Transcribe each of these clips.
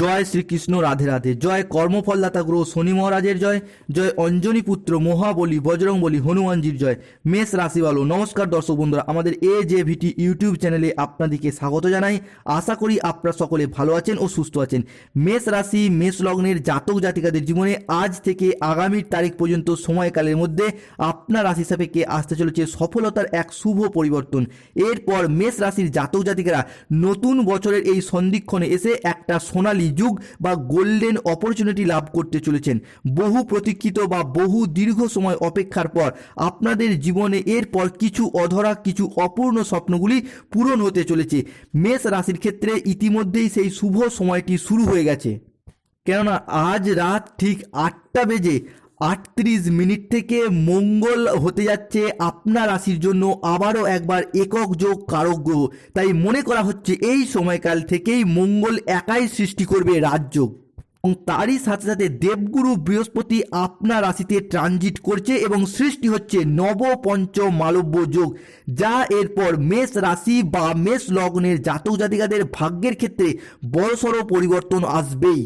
জয় শ্রীকৃষ্ণ, রাধে রাধে। জয় কর্মফলদাতা গ্রহ শনি মহারাজের জয়। জয় অঞ্জনী পুত্র মহাবলী বজরং বলি হনুমানজির জয়। মেষ রাশি ভালো নমস্কার দর্শক বন্ধুরা। আমাদের এ জে ভিটি ইউটিউব চ্যানেলে আপনাদেরকে স্বাগত জানাই। আশা করি আপনারা সকলে ভালো আছেন ও সুস্থ আছেন। মেষ রাশি, মেষ লগ্নের জাতক জাতিকাদের জীবনে আজ থেকে আগামীর তারিখ পর্যন্ত সময়কালের মধ্যে আপনার রাশি সাপেক্ষে আসতে চলেছে সফলতার এক শুভ পরিবর্তন। এরপর মেষ রাশির জাতক জাতিকারা নতুন বছরের এই সন্ধিক্ষণে এসে একটা সোনালী যুগ বা গোল্ডেন অপরচুনিটি লাভ করতে চলেছেন। বহু প্রতীক্ষিত বা বহু দীর্ঘ সময় অপেক্ষার পর আপনাদের জীবনে এরপর কিছু অধরা, কিছু অপূর্ণ স্বপ্নগুলি পূরণ হতে চলেছে। মেষ রাশির ক্ষেত্রে ইতিমধ্যেই সেই শুভ সময়টি শুরু হয়ে গেছে। কেননা আজ রাত ঠিক আটটা বেজে আটত্রিশ মিনিট থেকে মঙ্গল হতে যাচ্ছে আপনার রাশির জন্য আবারও একবার একক যোগ কারক গ্রহ। তাই মনে করা হচ্ছে এই সময়কাল থেকেই মঙ্গল একাই সৃষ্টি করবে রাজযোগ এবং তারই সাথে সাথে দেবগুরু বৃহস্পতি আপনার রাশিতে ট্রানজিট করছে এবং সৃষ্টি হচ্ছে নব পঞ্চ মালব্য যোগ, যা এরপর মেষ রাশি বা মেষ লগ্নের জাতক জাতিকাদের ভাগ্যের ক্ষেত্রে বড়সড় পরিবর্তন আসবেই।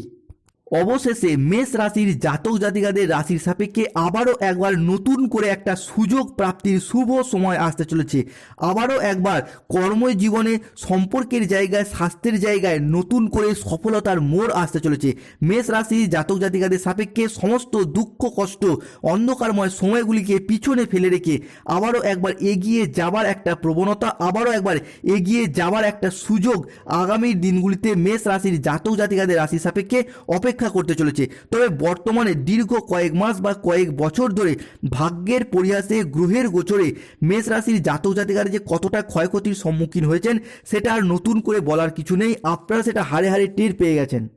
অবশেষে মেষ রাশির জাতক জাতিকাদের রাশির সাপেক্ষে আবারও একবার নতুন করে একটা সুযোগ প্রাপ্তির শুভ সময় আসতে চলেছে। আবারও একবার কর্মজীবনে সম্পর্কের জায়গায়, স্বাস্থ্যের জায়গায় নতুন করে সফলতার মোড় আসতে চলেছে। মেষ রাশির জাতক জাতিকাদের সাপেক্ষে সমস্ত দুঃখ, কষ্ট, অন্ধকারময় সময়গুলিকে পিছনে ফেলে রেখে আবারও একবার এগিয়ে যাবার একটা প্রবণতা, আবারও একবার এগিয়ে যাবার একটা সুযোগ আগামী দিনগুলিতে মেষ রাশির জাতক জাতিকাদের রাশির সাপেক্ষে অপেক্ষা করতে চলেছে। তবে বর্তমানে দীর্ঘ কয়েক মাস বা কয়েক বছর ধরে ভাগ্যের পরিহাসে গ্রহের গোচরে মেষ রাশির জাতক জাতিকারা যে কতটা ক্ষয়ক্ষতির সম্মুখীন হয়েছেন, সেটা আর নতুন করে বলার কিছু নেই। আপনারা সেটা হারে হারে টের পেয়ে গেছেন।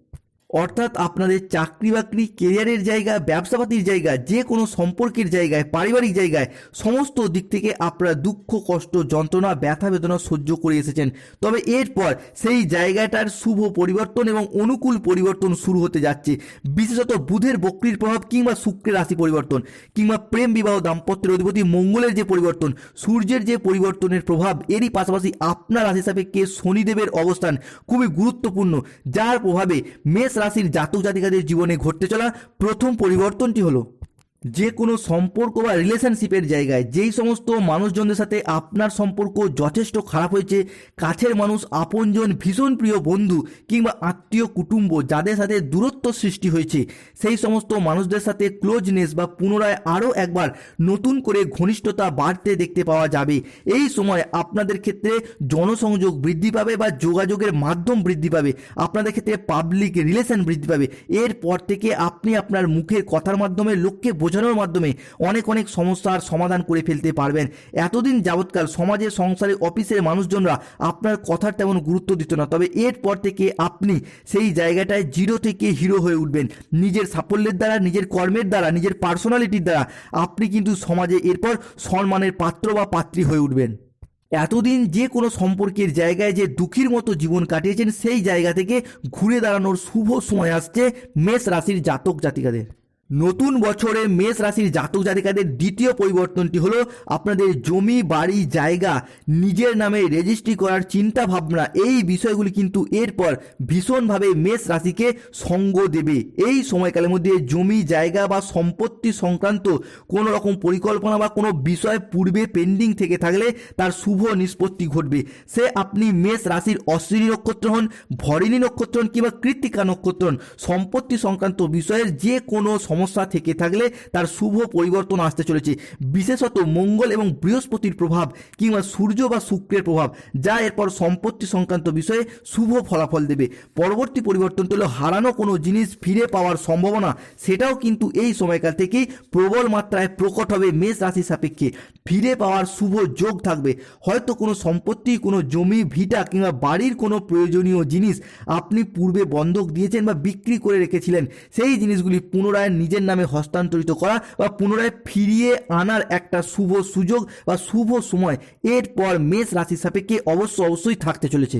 অর্থাৎ আপনাদের চাকরি বাকরি কেরিয়ারের জায়গা, ব্যবসাপাতির জায়গা, যে কোনো সম্পর্কের জায়গায়, পারিবারিক জায়গায়, সমস্ত দিক থেকে আপনারা দুঃখ, কষ্ট, যন্ত্রণা, ব্যথা, বেদনা সহ্য করে এসেছেন। তবে এরপর সেই জায়গাটার শুভ পরিবর্তন এবং অনুকূল পরিবর্তন শুরু হতে যাচ্ছে। বিশেষত বুধের বক্রির প্রভাব কিংবা শুক্রের রাশি পরিবর্তন কিংবা প্রেম বিবাহ, দাম্পত্যের অধিপতি, মঙ্গলের যে পরিবর্তন, সূর্যের যে পরিবর্তনের প্রভাব, এরই পাশাপাশি আপনার রাশি সাপেক্ষে শনিদেবের অবস্থান খুবই গুরুত্বপূর্ণ, যার প্রভাবে মেষ রাশির জাতক জাতিকাদের জীবনে ঘটতে চলা প্রথম পরিবর্তনটি হলো যে কোনো সম্পর্ক বা রিলেশনশিপের জায়গায় যেই সমস্ত মানুষজনদের সাথে আপনার সম্পর্ক যথেষ্ট খারাপ হয়েছে, কাছের মানুষ, আপনজন, ভীষণ প্রিয় বন্ধু কিংবা আত্মীয়, কুটুম্ব যাদের সাথে দূরত্ব সৃষ্টি হয়েছে, সেই সমস্ত মানুষদের সাথে ক্লোজনেস বা পুনরায় আরও একবার নতুন করে ঘনিষ্ঠতা বাড়তে দেখতে পাওয়া যাবে। এই সময় আপনাদের ক্ষেত্রে জনসংযোগ বৃদ্ধি পাবে বা যোগাযোগের মাধ্যম বৃদ্ধি পাবে, আপনাদের ক্ষেত্রে পাবলিক রিলেশন বৃদ্ধি পাবে। এরপর থেকে আপনি আপনার মুখের কথার মাধ্যমে লোককে বোঝানোর মাধ্যমে অনেক অনেক সমস্যার সমাধান করে ফেলতে পারবেন। এতদিন যাবৎকাল সমাজে, সংসারে, অফিসের মানুষজনরা আপনার কথার তেমন গুরুত্ব দিত না। তবে এরপর থেকে আপনি সেই জায়গাটায় জিরো থেকে হিরো হয়ে উঠবেন। নিজের সাফল্যের দ্বারা, নিজের কর্মের দ্বারা, নিজের পার্সোনালিটির দ্বারা আপনি কিন্তু সমাজে এরপর সম্মানের পাত্র বা পাত্রী হয়ে উঠবেন। এতদিন যে কোনো সম্পর্কের জায়গায় যে দুঃখীর মতো জীবন কাটিয়েছেন, সেই জায়গা থেকে ঘুরে দাঁড়ানোর শুভ সময় আসছে মেষ রাশির জাতক জাতিকাদের নতুন বছরে মেষ রাশির জাতক জাতিকাদের দ্বিতীয় পরিবর্তনটি হলো আপনাদের জমি, বাড়ি, জায়গা নিজের নামে রেজিস্ট্রি করার চিন্তা ভাবনা। এই বিষয়গুলি কিন্তু এরপর ভীষণভাবে মেষ রাশিকে সঙ্গ দেবে। এই সময়কালের মধ্যে জমি, জায়গা বা সম্পত্তি সংক্রান্ত কোনো রকম পরিকল্পনা বা কোনো বিষয় পূর্বে পেন্ডিং থেকে থাকলে তার শুভ নিষ্পত্তি ঘটবে। সে আপনি মেষ রাশির অশ্বিনী নক্ষত্র হন, ভরিণী নক্ষত্র হন কিংবা কৃত্তিকা নক্ষত্র হন, সম্পত্তি সংক্রান্ত বিষয়ের যে কোনো সমস্যা থেকে থাকলে তার শুভ পরিবর্তন আসতে চলেছে। বিশেষত মঙ্গল এবং বৃহস্পতির প্রভাব কিংবা সূর্য বা শুক্রের প্রভাব, যা এরপর সম্পত্তি সংক্রান্ত বিষয়ে শুভ ফলাফল দেবে। পরবর্তী পরিবর্তন হলো হারানো কোনো জিনিস ফিরে পাওয়ার সম্ভাবনা, সেটাও কিন্তু এই সময়কাল থেকেই প্রবল মাত্রায় প্রকট হবে মেষ রাশি সাপেক্ষে। ফিরে পাওয়ার শুভ যোগ থাকবে। হয়তো কোনো সম্পত্তি, কোনো জমি, ভিটা কিংবা বাড়ির কোনো প্রয়োজনীয় জিনিস আপনি পূর্বে বন্ধক দিয়েছেন বা বিক্রি করে রেখেছিলেন। সেই জিনিসগুলি পুনরায় নিজের নামে হস্তান্তরিত করা বা পুনরায় ফিরিয়ে আনার একটা শুভ সুযোগ বা শুভ সময়। এরপর মেষ রাশির সাপেক্ষে অবশ্য অবশ্যই থাকতে চলেছে।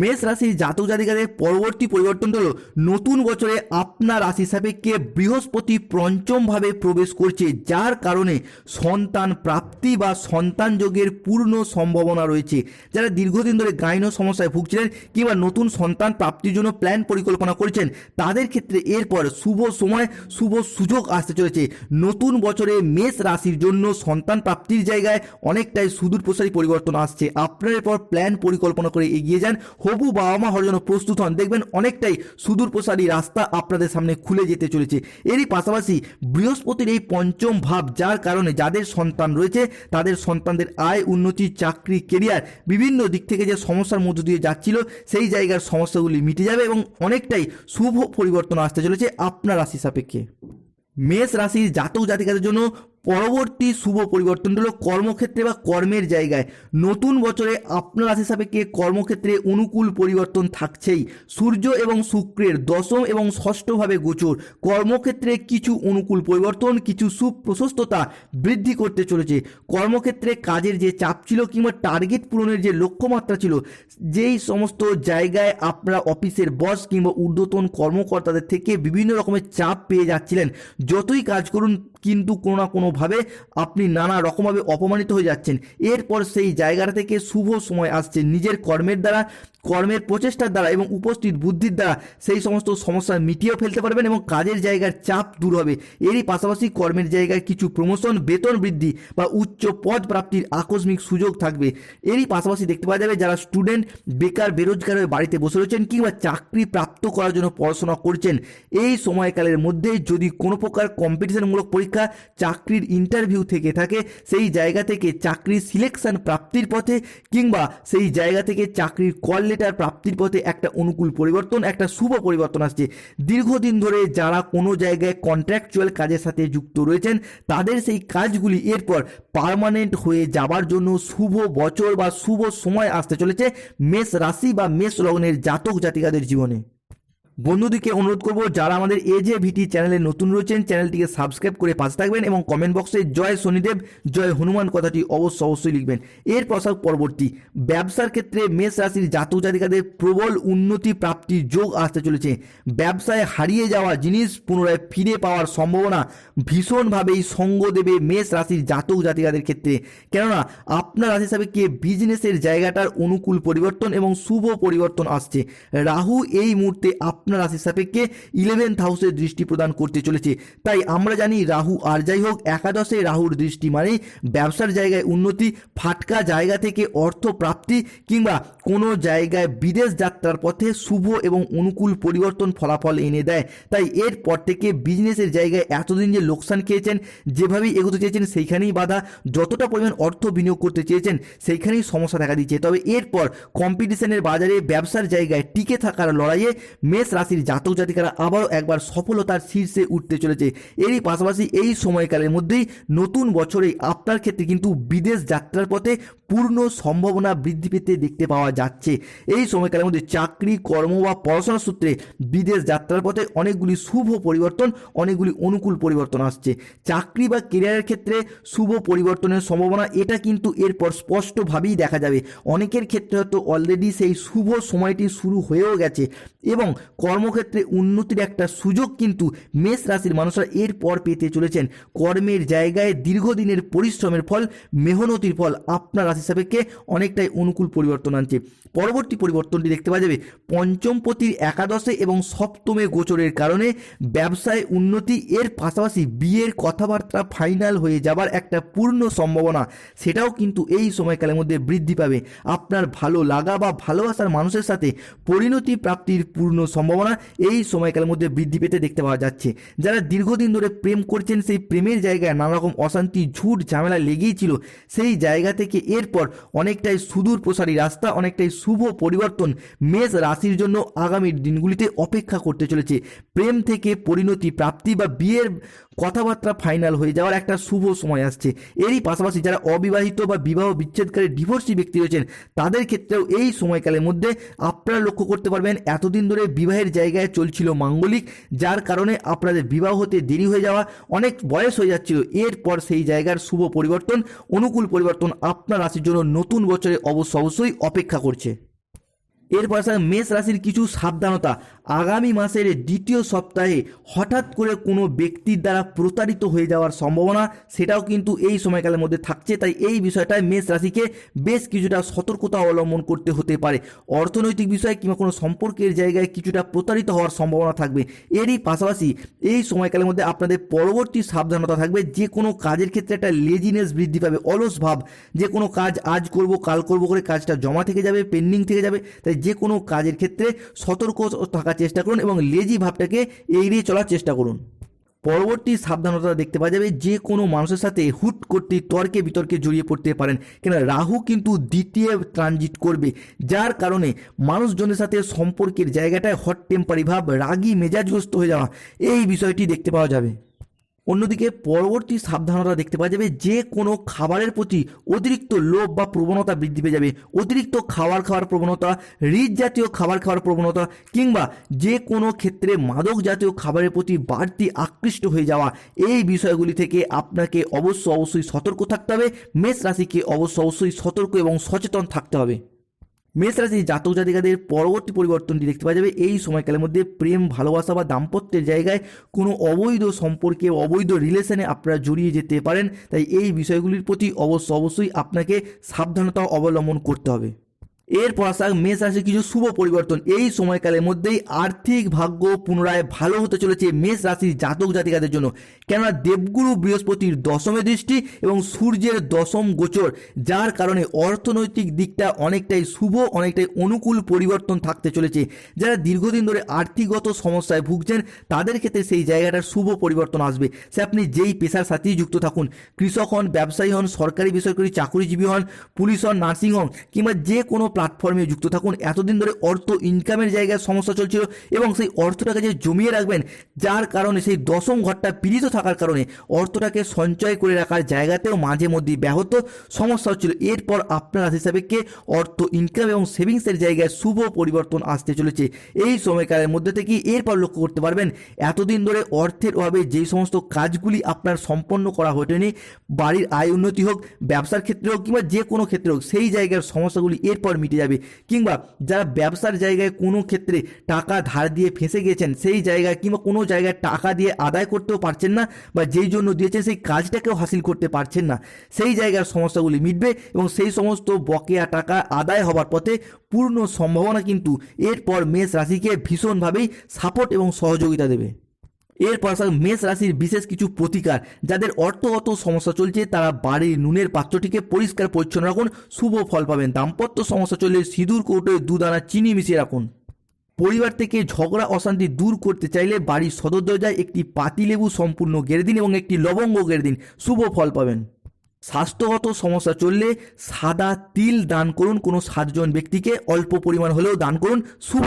মেষ রাশির জাতক জাতিকাদের পরবর্তী পরিবর্তন হলো নতুন বছরে আপনার রাশি সাপেক্ষে বৃহস্পতি পঞ্চমভাবে প্রবেশ করছে, যার কারণে সন্তান প্রাপ্তি বা সন্তান যোগের পূর্ণ সম্ভাবনা রয়েছে। যারা দীর্ঘদিন ধরে গাইনো সমস্যায় ভুগছিলেন কিংবা নতুন সন্তান প্রাপ্তির জন্য প্ল্যান পরিকল্পনা করেছেন, তাদের ক্ষেত্রে এরপর শুভ সময়, শুভ সুযোগ আসতে চলেছে। নতুন বছরে মেষ রাশির জন্য সন্তান প্রাপ্তির জায়গায় অনেকটাই সুদূর প্রসারী পরিবর্তন আসছে। আপনার এরপর প্ল্যান পরিকল্পনা করে এগিয়ে যান। হবু বাবা মা হওয়ার জন্য প্রস্তুত হন। দেখবেন অনেকটাই সুদূর প্রসারী রাস্তা আপনাদের সামনে খুলে যেতে চলেছে। এরই পাশাপাশি বৃহস্পতির এই পঞ্চম ভাব, যার কারণে যাদের সন্তান রয়েছে, তাদের সন্তানদের আয়, উন্নতি, চাকরি কেরিয়ার বিভিন্ন দিক থেকে যে সমস্যার মধ্য দিয়ে যাচ্ছিল, সেই জায়গার সমস্যাগুলি মিটে যাবে এবং অনেকটাই শুভ পরিবর্তন আসতে চলেছে আপনার রাশি সাপেক্ষে। মেষ রাশির জাতক জাতিকাদের জন্য পরবর্তী শুভ পরিবর্তন হলো কর্মক্ষেত্রে বা কর্মের জায়গায়। নতুন বছরে আপনার রাশি সাপেক্ষে কর্মক্ষেত্রে অনুকূল পরিবর্তন থাকছেই। সূর্য এবং শুক্রের দশম এবং ষষ্ঠভাবে গোচর। কর্মক্ষেত্রে কিছু অনুকূল পরিবর্তন, কিছু সুপ্রশস্ততা বৃদ্ধি করতে চলেছে। কর্মক্ষেত্রে কাজের যে চাপ ছিল কিংবা টার্গেট পূরণের যে লক্ষ্যমাত্রা ছিল, যেই সমস্ত জায়গায় আপনারা অফিসের বস কিংবা ঊর্ধ্বতন কর্মকর্তাদের থেকে বিভিন্ন রকমের চাপ পেয়ে যাচ্ছিলেন। যতই কাজ করুন, কিন্তু কোনো না কোনোভাবে আপনি নানা রকমভাবে অপমানিত হয়ে যাচ্ছেন। এরপর সেই জায়গাটা থেকে শুভ সময় আসছে। নিজের কর্মের দ্বারা, কর্মের প্রচেষ্টার দ্বারা এবং উপস্থিত বুদ্ধির দ্বারা সেই সমস্ত সমস্যা মিটিয়েও ফেলতে পারবেন এবং কাজের জায়গার চাপ দূর হবে। এরই পাশাপাশি কর্মের জায়গায় কিছু প্রমোশন বেতন বৃদ্ধি বা উচ্চ পদ প্রাপ্তির আকস্মিক সুযোগ থাকবে। এরই পাশাপাশি দেখতে পাওয়া যাবে, যারা স্টুডেন্ট বেকার, বেরোজগার হয়ে বাড়িতে বসে রয়েছেন কিংবা চাকরি প্রাপ্ত করার জন্য পড়াশোনা করছেন, এই সময়কালের মধ্যে যদি কোনো প্রকার কম্পিটিশনমূলক পরীক্ষা, চাকরির ইন্টারভিউ থেকে থাকে, সেই জায়গা থেকে চাকরির সিলেকশন প্রাপ্তির পথে কিংবা সেই জায়গা থেকে চাকরির কল লেটার প্রাপ্তির পথে একটা অনুকূল পরিবর্তন, একটা শুভ পরিবর্তন আসছে। দীর্ঘদিন ধরে যারা কোনো জায়গায় কন্ট্রাকচুয়াল কাজের সাথে যুক্ত রয়েছেন, তাদের সেই কাজগুলি এরপর পার্মানেন্ট হয়ে যাবার জন্য শুভ বছর বা শুভ সময় আসতে চলেছে মেষ রাশি বা মেষ লগ্নের জাতক জাতিকাদের জীবনে। বন্ধুদিকে অনুরোধ করব, যারা আমাদের এ জে ভিটি চ্যানেলে নতুন রয়েছেন, চ্যানেলটিকে সাবস্ক্রাইব করে পাশে থাকবেন এবং কমেন্ট বক্সে জয় শনিদেব, জয় হনুমান কথাটি অবশ্য অবশ্যই লিখবেন। এর পশ্চাৎ পরবর্তী, ব্যবসার ক্ষেত্রে মেষ রাশির জাতক জাতিকাদের প্রবল উন্নতি প্রাপ্তির যোগ আসতে চলেছে। ব্যবসায় হারিয়ে যাওয়া জিনিস পুনরায় ফিরে পাওয়ার সম্ভাবনা ভীষণভাবেই সঙ্গ দেবে মেষ রাশির জাতক জাতিকাদের ক্ষেত্রে। কেননা, আপনার রাশি হিসাবে কে বিজনেসের জায়গাটার অনুকূল পরিবর্তন এবং শুভ পরিবর্তন আসছে। রাহু এই মুহূর্তে আপনার রাশি সাপেক্ষে ইলেভেন্থ হাউসে দৃষ্টি প্রদান করতে চলেছে। তাই আমরা জানি রাহু আর যাই হোক, একাদশে রাহুর দৃষ্টি মানে ব্যবসার জায়গায় উন্নতি, ফাটকা জায়গা থেকে অর্থ প্রাপ্তি কিংবা কোনো জায়গায় বিদেশ যাত্রার পথে শুভ এবং অনুকূল পরিবর্তন ফলাফল এনে দেয়। তাই এরপর থেকে বিজনেসের জায়গায় এতদিন যে লোকসান খেয়েছেন, যেভাবেই এগোতে চেয়েছেন, সেইখানেই বাধা যতটা পরিমাণ অর্থ বিনিয়োগ করতে চেয়েছেন, সেইখানেই সমস্যা দেখা দিচ্ছে। তবে এরপর কম্পিটিশনের বাজারে ব্যবসার জায়গায় টিকে থাকার লড়াইয়ে মেষ রাশির জাতক জাতিকারা আবারও একবার সফলতার শীর্ষে উঠতে চলেছে। এরই পাশাপাশি এই সময়কালের মধ্যেই নতুন বছরেই আপনার ক্ষেত্রে কিন্তু বিদেশ যাত্রার পথে পূর্ণ সম্ভাবনা বৃদ্ধি পেতে দেখতে পাওয়া যাচ্ছে। এই সময়কালের মধ্যে চাকরি, কর্ম বা পড়াশোনার সূত্রে বিদেশ যাত্রার পথে অনেকগুলি শুভ পরিবর্তন, অনেকগুলি অনুকূল পরিবর্তন আসছে। চাকরি বা কেরিয়ারের ক্ষেত্রে শুভ পরিবর্তনের সম্ভাবনা, এটা কিন্তু এরপর স্পষ্টভাবেই দেখা যাবে। অনেকের ক্ষেত্রে হয়তো অলরেডি সেই শুভ সময়টি শুরু হয়েও গেছে এবং কর্মক্ষেত্রে উন্নতির একটা সুযোগ কিন্তু মেষ রাশির মানুষরা এরপর পেতে চলেছেন। কর্মের জায়গায় দীর্ঘদিনের পরিশ্রমের ফল, মেহনতির ফল আপনার রাশি সাপেক্ষে অনেকটাই অনুকূল পরিবর্তন আনছে। পরবর্তী পরিবর্তনটি দেখতে পাওয়া যাবে পঞ্চম পঞ্চমপতির একাদশে এবং সপ্তমে গোচরের কারণে ব্যবসায় উন্নতি, এর পাশাপাশি বিয়ের কথাবার্তা ফাইনাল হয়ে যাবার একটা পূর্ণ সম্ভাবনা, সেটাও কিন্তু এই সময়কালের মধ্যে বৃদ্ধি পাবে। আপনার ভালো লাগা বা ভালোবাসার মানুষের সাথে পরিণতি প্রাপ্তির পূর্ণ সম্ভাবনা এই সময়কালের মধ্যে বৃদ্ধি পেতে দেখতে পাওয়া যাচ্ছে। যারা দীর্ঘদিন ধরে প্রেম করছেন, সেই প্রেমের জায়গায় নানা রকম অশান্তি, ঝুট ঝামেলা লেগেই ছিল, সেই জায়গা থেকে এরপর অনেকটাই সুদূর প্রসারী রাস্তা, অনেকটাই শুভ পরিবর্তন মেষ রাশির জন্য আগামী দিনগুলিতে অপেক্ষা করতে চলেছে। প্রেম থেকে পরিণতি, প্রাপ্তি বা বিয়ের কথাবার্তা ফাইনাল হয়ে যাওয়ার একটা শুভ সময় আসছে। এরই পাশাপাশি যারা অবিবাহিত বা বিবাহ বিচ্ছেদকারী ডিভোর্সি ব্যক্তি রয়েছেন, তাদের ক্ষেত্রেও এই সময়কালের মধ্যে আপনারা লক্ষ্য করতে পারবেন, এতদিন ধরে বিবাহের জায়গায় চলছিল মাঙ্গলিক, যার কারণে আপনাদের বিবাহ হতে দেরি হয়ে যাওয়া, অনেক বয়স হয়ে যাচ্ছিল। এরপর সেই জায়গার শুভ পরিবর্তন, অনুকূল পরিবর্তন আপনার রাশির জন্য নতুন বছরে অবশ্য অবশ্যই অপেক্ষা করছে। এরপর আসা মেষ রাশির কিছু সাবধানতা। আগামী মাসের দ্বিতীয় সপ্তাহে হঠাৎ করে কোনো ব্যক্তির দ্বারা প্রতারিত হয়ে যাওয়ার সম্ভাবনা, সেটাও কিন্তু এই সময়কালের মধ্যে থাকছে। তাই এই বিষয়টায় মেষ রাশিকে বেশ কিছুটা সতর্কতা অবলম্বন করতে হতে পারে। অর্থনৈতিক বিষয়ে কিংবা কোনো সম্পর্কের জায়গায় কিছুটা প্রতারিত হওয়ার সম্ভাবনা থাকবে। এরই পাশাপাশি এই সময়কালের মধ্যে আপনাদের পরবর্তী সাবধানতা থাকবে। যে কোনো কাজের ক্ষেত্রে একটা লেজিনেস বৃদ্ধি পাবে, অলস ভাব। যে কোনো কাজ আজ করব, কাল করব করে কাজটা জমা থেকে যাবে পেন্ডিং থেকে যাবে। তাই যে কোনো কাজের ক্ষেত্রে সতর্ক থাকার চেষ্টা করুন এবং লেজি ভাবটাকে এড়িয়ে চলার চেষ্টা করুন। পরবর্তী সাবধানতা দেখতে পাওয়া যাবে যে কোনো মানুষের সাথে হুট করতে তর্কে বিতর্কে জড়িয়ে পড়তে পারেন। কেন রাহু কিন্তু দ্বিতীয় ট্রানজিট করবে, যার কারণে মানুষজনের সাথে সম্পর্কের জায়গাটায় হট টেম্পারি ভাব, রাগী মেজাজগ্রস্ত হয়ে যাওয়া, এই বিষয়টি দেখতে পাওয়া যাবে। অন্যদিকে পরবর্তী সাবধানতা দেখতে পাওয়া যাবে, যে কোনো খাবারের প্রতি অতিরিক্ত লোভ বা প্রবণতা বৃদ্ধি পেয়ে যাবে। অতিরিক্ত খাবার খাওয়ার প্রবণতা রিচ জাতীয় খাবার খাওয়ার প্রবণতা, কিংবা যে কোনো ক্ষেত্রে মাদক জাতীয় খাবারের প্রতি বাড়তি আকৃষ্ট হয়ে যাওয়া, এই বিষয়গুলি থেকে আপনাকে অবশ্য অবশ্যই সতর্ক থাকতে হবে। মেষ রাশিকে অবশ্য অবশ্যই সতর্ক এবং সচেতন থাকতে হবে। মেষ রাশি জাতক জাতিকাদের পরবর্তী পরিবর্তনটি দেখতে পাওয়া যাবে। এই সময়কালের মধ্যে প্রেম, ভালোবাসা বা দাম্পত্যের জায়গায় কোনো অবৈধ সম্পর্কে, অবৈধ রিলেশনে আপনারা জড়িয়ে যেতে পারেন। তাই এই বিষয়গুলির প্রতি অবশ্য অবশ্যই আপনাকে সাবধানতা অবলম্বন করতে হবে। এরপর আসা মেষ রাশির কিছু শুভ পরিবর্তন। এই সময়কালের মধ্যেই আর্থিক ভাগ্য পুনরায় ভালো হতে চলেছে মেষ রাশির জাতক জাতিকাদের জন্য। কেননা দেবগুরু বৃহস্পতির দশমে দৃষ্টি এবং সূর্যের দশম গোচর, যার কারণে অর্থনৈতিক দিকটা অনেকটাই শুভ, অনেকটাই অনুকূল পরিবর্তন থাকতে চলেছে। যারা দীর্ঘদিন ধরে আর্থিকগত সমস্যায় ভুগছেন, তাদের ক্ষেত্রে সেই জায়গাটার শুভ পরিবর্তন আসবে। সে আপনি যেই পেশার সাথেই যুক্ত থাকুন, কৃষক হন, ব্যবসায়ী হন, সরকারি বেসরকারি চাকরিজীবী হন, পুলিশ হন, নার্সিং হন কিংবা যে কোনো প্ল্যাটফর্মে যুক্ত থাকুন। এতদিন ধরে অর্থ ইনকামের জায়গায় সমস্যা চলছিল এবং সেই অর্থটাকে যে জমিয়ে রাখবেন, যার কারণে সেই দশম ঘরটা পীড়িত থাকার কারণে অর্থটাকে সঞ্চয় করে রাখার জায়গাতেও মাঝে মধ্যে ব্যাহত সমস্যা হচ্ছিল। এরপর আপনার রাশি হিসাবেকে অর্থ ইনকাম এবং সেভিংসের জায়গায় শুভ পরিবর্তন আসতে চলেছে। এই সময়কালের মধ্যে থেকে এরপর লক্ষ্য করতে পারবেন, এতদিন ধরে অর্থের অভাবে যেই সমস্ত কাজগুলি আপনার সম্পন্ন করা হয়নি বাড়ির আয় উন্নতি হোক, ব্যবসার ক্ষেত্রে হোক কিংবা যে কোনো ক্ষেত্রে হোক, সেই জায়গার সমস্যাগুলি এরপর মিটে যাবে। কিংবা যারা ব্যবসার জায়গায় কোনো ক্ষেত্রে টাকা ধার দিয়ে ফেঁসে গিয়েছেন, সেই জায়গায় কিংবা কোনো জায়গায় টাকা দিয়ে আদায় করতেও পারছেন না বা যেই জন্য দিয়েছেন, সেই কাজটাকেও হাসিল করতে পারছেন না, সেই জায়গার সমস্যাগুলি মিটবে এবং সেই সমস্ত বকেয়া টাকা আদায় হবার পথে পূর্ণ সম্ভাবনা কিন্তু এরপর মেষ রাশিকে ভীষণভাবেই সাপোর্ট এবং সহযোগিতা দেবে। এরপর আসা মেষ রাশির বিশেষ কিছু প্রতিকার, যাদের অর্থগত সমস্যা চলছে, তারা বাড়ির নুনের পাত্রটিকে পরিষ্কার পরিচ্ছন্ন রাখুন, শুভ ফল পাবেন। দাম্পত্য সমস্যা চললে সিঁদুর, কৌটোয় দুদানা, চিনি মিশিয়ে রাখুন। পরিবার থেকে ঝগড়া, অশান্তি দূর করতে চাইলে বাড়ির সদর দরজায় একটি পাতিলেবু সম্পূর্ণ গেড়ে দিন এবং একটি লবঙ্গ গেড়ে দিন। শুভ ফল পাবেন। স্বাস্থ্যগত সমস্যা চললে সাদা তিল দান করুন। কোনো সাতজন ব্যক্তিকে অল্প পরিমাণ হলেও দান করুন। শুভ